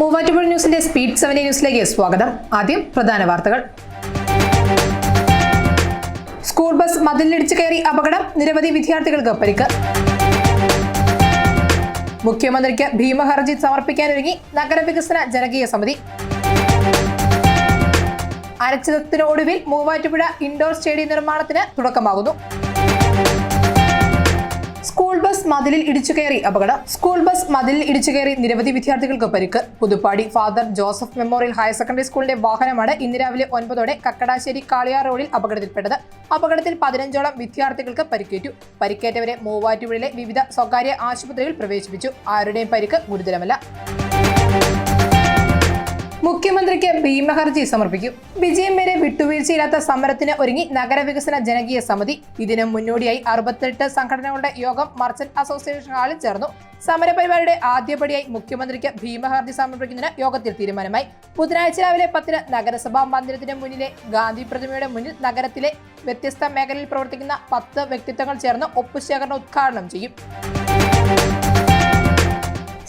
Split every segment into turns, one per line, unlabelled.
മൂവാറ്റുപുഴ ന്യൂസിന്റെ speed seven ന്യൂസിലേക്ക് സ്വാഗതം. ആദ്യം പ്രധാന വാർത്തകൾ. സ്കൂൾ ബസ് മതിലിടിച്ചു കയറി അപകടം. നിരവധി വിദ്യാർത്ഥികൾക്ക് പരിക്ക്. മുഖ്യമന്ത്രിക്ക് ഭീമഹർജി സമർപ്പിക്കാനൊരുങ്ങി. നഗരവികസന ജനകീയ സമിതി. അരച്ചിതത്തിനൊടുവിൽ മൂവാറ്റുപുഴ ഇൻഡോർ സ്റ്റേഡിയം നിർമ്മാണത്തിന് തുടക്കമാകുന്നു. മതിലിൽ ഇടിച്ചു കയറി അപകടം. സ്കൂൾ ബസ് മതിലിൽ ഇടിച്ചു കയറി നിരവധി വിദ്യാർത്ഥികൾക്ക് പരിക്ക്. Puthuppadi father Joseph memorial higher secondary സ്കൂളിന്റെ വാഹനമാണ് ഇന്ന് രാവിലെ ഒൻപതോടെ കക്കടാശ്ശേരി കാളിയാർ റോഡിൽ അപകടത്തിൽപ്പെട്ടത്. അപകടത്തിൽ പതിനഞ്ചോളം വിദ്യാർത്ഥികൾക്ക് പരിക്കേറ്റു. പരിക്കേറ്റവരെ മൂവാറ്റുപുഴയിലെ വിവിധ സ്വകാര്യ ആശുപത്രിയിൽ പ്രവേശിപ്പിച്ചു. ആരുടെയും പരിക്ക് ഗുരുതരമല്ല. മുഖ്യമന്ത്രിക്ക് ഭീമഹർജി സമർപ്പിക്കും. വിജയം വരെ വിട്ടുവീഴ്ചയില്ലാത്ത സമരത്തിന് ഒരുങ്ങി നഗരവികസന ജനകീയ സമിതി. ഇതിന് മുന്നോടിയായി അറുപത്തെട്ട് സംഘടനകളുടെ യോഗം മർച്ചന്റ് അസോസിയേഷൻ ഹാളിൽ ചേർന്നു. സമരപരിപാടിയുടെ ആദ്യപടിയായി മുഖ്യമന്ത്രിക്ക് ഭീമഹർജി സമർപ്പിക്കുന്നതിന് യോഗത്തിൽ തീരുമാനമായി. ബുധനാഴ്ച രാവിലെ പത്തിന് നഗരസഭാ മന്ദിരത്തിന് മുന്നിലെ ഗാന്ധി പ്രതിമയുടെ മുന്നിൽ നഗരത്തിലെ വ്യത്യസ്ത മേഖലയിൽ പ്രവർത്തിക്കുന്ന പത്ത് വ്യക്തിത്വങ്ങൾ ചേർന്ന് ഒപ്പുശേഖരണം ഉദ്ഘാടനം ചെയ്യും.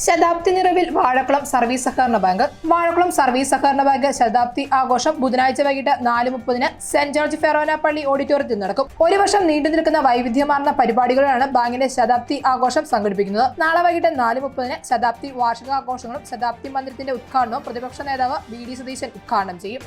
ശതാബ്ദി നിറവിൽ വാഴക്കുളം സർവീസ് സഹകരണ ബാങ്ക്. വാഴക്കുളം സർവീസ് സഹകരണ ബാങ്ക് ശതാബ്ദി ആഘോഷം ബുധനാഴ്ച വൈകിട്ട് നാല് മുപ്പതിന് സെന്റ് ജോർജ് ഫെറോന പള്ളി ഓഡിറ്റോറിയത്തിൽ നടക്കും. ഒരു വർഷം നീണ്ടു നിൽക്കുന്ന വൈവിധ്യമാർന്ന പരിപാടികളാണ് ബാങ്കിന്റെ ശതാബ്ദി ആഘോഷം സംഘടിപ്പിക്കുന്നത്. നാളെ വൈകിട്ട് നാല് മുപ്പതിന് ശതാബ്ദി വാർഷികാഘോഷങ്ങളും ശതാബ്ദി മന്ദിരത്തിന്റെ ഉദ്ഘാടനവും പ്രതിപക്ഷ നേതാവ് വി ഡി സതീശൻ ഉദ്ഘാടനം ചെയ്യും.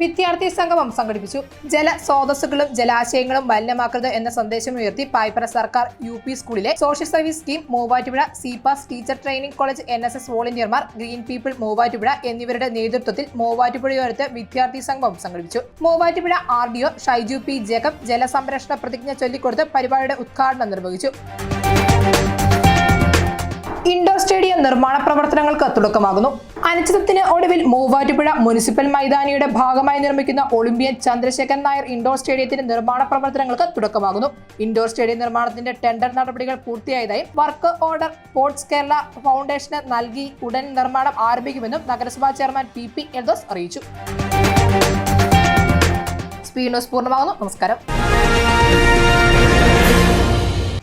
വിദ്യാർത്ഥി സംഗമം സംഘടിപ്പിച്ചു. ജല സ്രോതസ്സുകളും ജലാശയങ്ങളും മലിനമാക്കരുത് എന്ന സന്ദേശം ഉയർത്തി പായ്പറ സർക്കാർ യു പി സ്കൂളിലെ social service scheme Muvattupuzha CPAS teacher training college N S S വോളണ്ടിയർമാർ green people Muvattupuzha എന്നിവരുടെ നേതൃത്വത്തിൽ മൂവാറ്റുപുഴയോരത്ത് വിദ്യാർത്ഥി സംഗമം സംഘടിപ്പിച്ചു. Muvattupuzha R D O Shaiju P Jacob ജലസംരക്ഷണ പ്രതിജ്ഞ ചൊല്ലിക്കൊടുത്ത് പരിപാടിയുടെ ഉദ്ഘാടനം നിർവഹിച്ചു. ഇൻഡോർ സ്റ്റേഡിയം നിർമ്മാണ പ്രവർത്തനങ്ങൾക്ക് തുടക്കമാകുന്നു. അനിശ്ചിതത്തിന് ഒടുവിൽ മൂവാറ്റുപുഴ മുനിസിപ്പൽ മൈതാനിയുടെ ഭാഗമായി നിർമ്മിക്കുന്ന ഒളിമ്പ്യൻ ചന്ദ്രശേഖരൻ നായർ ഇൻഡോർ സ്റ്റേഡിയത്തിന്റെ നിർമ്മാണ പ്രവർത്തനങ്ങൾക്ക് തുടക്കമാകുന്നു. ഇൻഡോർ സ്റ്റേഡിയം നിർമ്മാണത്തിന്റെ ടെൻഡർ നടപടികൾ പൂർത്തിയായതായും വർക്ക് ഓർഡർ സ്പോർട്സ് കേരള ഫൗണ്ടേഷന് നൽകി ഉടൻ നിർമ്മാണം ആരംഭിക്കുമെന്നും നഗരസഭാ ചെയർമാൻ പി പി എൽദോസ് അറിയിച്ചു. സ്പീഡ് ന്യൂസ് പൂർണമാകുന്നു. നമസ്കാരം.